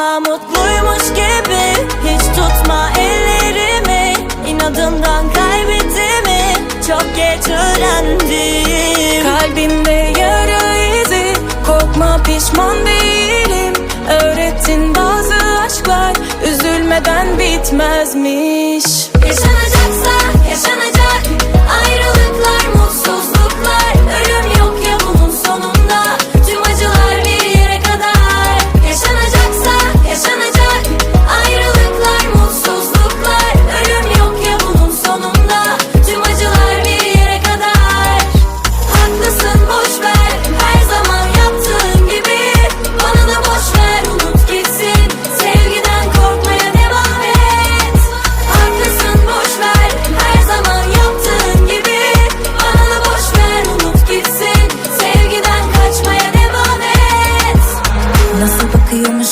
Bakma mutluymuş gibi Hiç tutma ellerimi. İnadından kaybettiğimi Çok geç öğrendim. Kalbimde yara izi Korkma pişman değilim. Öğrettin bazı aşklar Üzülmeden bitmezmiş Yo me